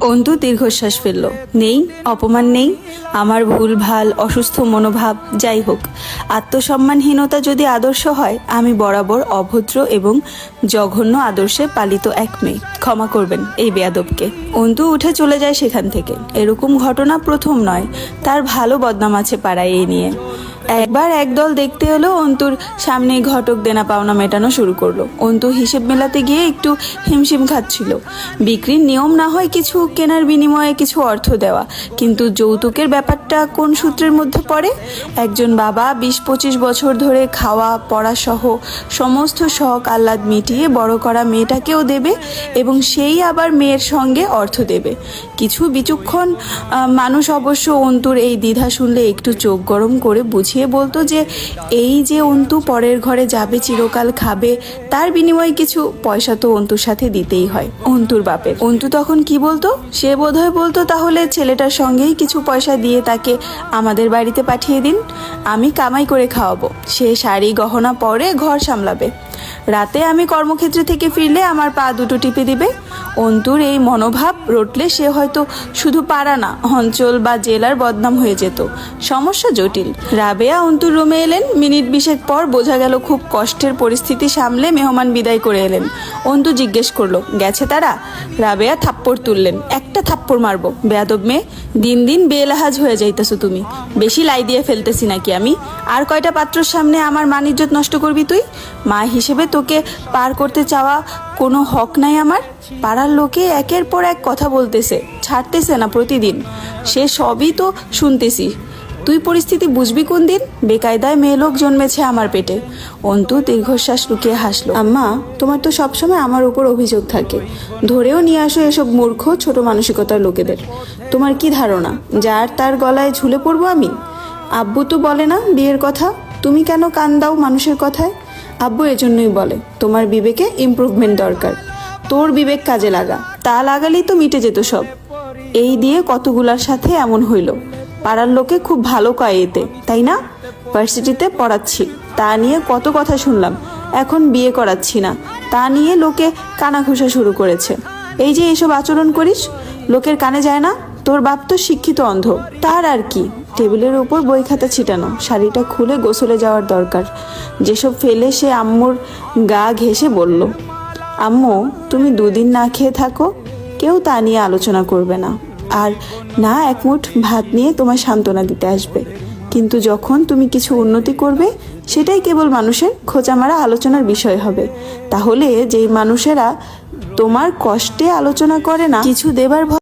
অন্তু দীর্ঘশ্বাস ফেলল। নেই, অপমান নেই, আমার ভুল, ভালো, অসুস্থ মনোভাব, যাই হোক। আত্মসম্মানহীনতা যদি আদর্শ হয়, আমি বরাবর অভদ্র এবং জঘন্য আদর্শে পালিত এক মেয়ে। ক্ষমা করবেন এই বেয়াদবকে। অন্তু উঠে চলে যায় সেখান থেকে। এরকম ঘটনা প্রথম নয়। তার ভালো বদনাম আছে পাড়ায় এই নিয়ে। একবার একদল দেখতে হলো অন্তুর সামনে ঘটক দেনা পাওনা মেটানো শুরু করল। অন্তু হিসেব মেলাতে গিয়ে একটু হিমশিম খাচ্ছিল। বিক্রির নিয়ম না হয় কিছু কেনার বিনিময়ে কিছু অর্থ দেওয়া। কিন্তু যৌতুকের ব্যাপারটা কোন সূত্রের মধ্যে পড়ে? একজন বাবা বিশ পঁচিশ বছর ধরে খাওয়া, পড়া সহ সমস্ত শখ আহ্লাদ মিটিয়ে বড় করা মেয়েটাকেও দেবে এবং সেই আবার মেয়ের সঙ্গে অর্থ দেবে। কিছু বিচক্ষণ মানুষ অবশ্য অন্তুর এই দ্বিধা শুনলে একটু চোখ গরম করে বুঝিয়ে বলতো যে, এই যে অন্তু পরের ঘরে যাবে, চিরকাল খাবে, তার বিনিময়ে কিছু পয়সা তো অন্তুর সাথে দিতেই হয়। অন্তুর বাপের। অন্তু তখন কি বলতো? সে বোধহয় বলতো, তাহলে ছেলেটার সঙ্গেই কিছু পয়সা দিয়ে তাকে আমাদের বাড়িতে পাঠিয়ে দিন। আমি কামাই করে খাওয়াবো। সে শাড়ি গহনা পরে ঘর সামলাবে। রাতে আমি কর্মক্ষেত্রে থেকে ফিরলে আমার পা দুটো টিপে দিবে। অন্তুর এই মনোভাব রটলে সে হয়তো শুধু পাড়া না, অঞ্চল বা জেলার বদনাম হয়ে যেত। সমস্যা জটিল। রাবেয়া অন্তুর রুমে এলেন। মিনিট বিশেক পর বোঝা গেল খুব কষ্টের পরিস্থিতি সামলে মেহমান বিদায় করে এলেন। অন্তু জিজ্ঞেস করল, গেছে তারা? রাবেয়া থাপ্পড় তুললেন। একটা থাপ্পড় মারবো। বেয়াদব মেয়ে, দিন দিন বেলাহাজ হয়ে যাইতেছো তুমি। বেশি লাই দিয়ে ফেলতেছি নাকি আমি? আর কয়টা পাত্রর সামনে আমার মান ইজ্জত নষ্ট করবি তুই? মা হিসেবে তোকে পার করতে চাওয়া কোনো হক নাই আমার। পাড়ার লোকে একের পর এক কথা বলতেছে, ছাড়তেছে না প্রতিদিন। সে সবই তো শুনতেছি। তুই পরিস্থিতি বুঝবি কোন দিন? বেকায়দায় মেয়ে লোক জন্মেছে আমার পেটে। অন্তু দীর্ঘশ্বাস লুকিয়ে হাসলো। আম্মা, তোমার তো সবসময় আমার উপর অভিযোগ থাকে। ধরেও নিয়ে আসো এসব মূর্খ ছোট মানসিকতার লোকেদের। তোমার কি ধারণা? যার তার গলায় ঝুলে পড়ব আমি? আব্বু তো বলে না বিয়ের কথা। তুমি কেন কান দাও মানুষের কথায়? আব্বু এজন্যই বলে, তোমার বিবেকে ইমপ্রুভমেন্ট দরকার। তোর বিবেক কাজে লাগা। তা লাগালেই তো মিটে যেত সব। এই দিয়ে কতগুলার সাথে এমন হইল? পাড়ার লোকে খুব ভালো কয় এতে, তাই না? ভার্সিটিতে পড়াচ্ছি। তা নিয়ে কত কথা শুনলাম। এখন বিয়ে করাচ্ছি না। তা নিয়ে লোকে কানাঘুষা শুরু করেছে। এই যে এসব আচরণ করিস, লোকের কানে যায় না? তোর বাপ তো শিক্ষিত অন্ধ। তার আর কি? টেবিলের উপর বই খাতা ছিটানো, শাড়িটা খুলে গোসলে যাওয়ার দরকার। যেসব ফেলে সে আম্মুর গা ঘেঁষে বলল, আম্মু, তুমি দুদিন না খেয়ে থাকো, কেউ তা নিয়ে আলোচনা করবে না। আর না এক মুঠ ভাত নিয়ে তোমার সান্ত্বনা দিতে আসবে। কিন্তু যখন তুমি কিছু উন্নতি করবে, সেটাই কেবল মানুষের খোঁচামারা আলোচনার বিষয় হবে। তাহলে যেই মানুষেরা তোমার কষ্টে আলোচনা করে না, কিছু দেবার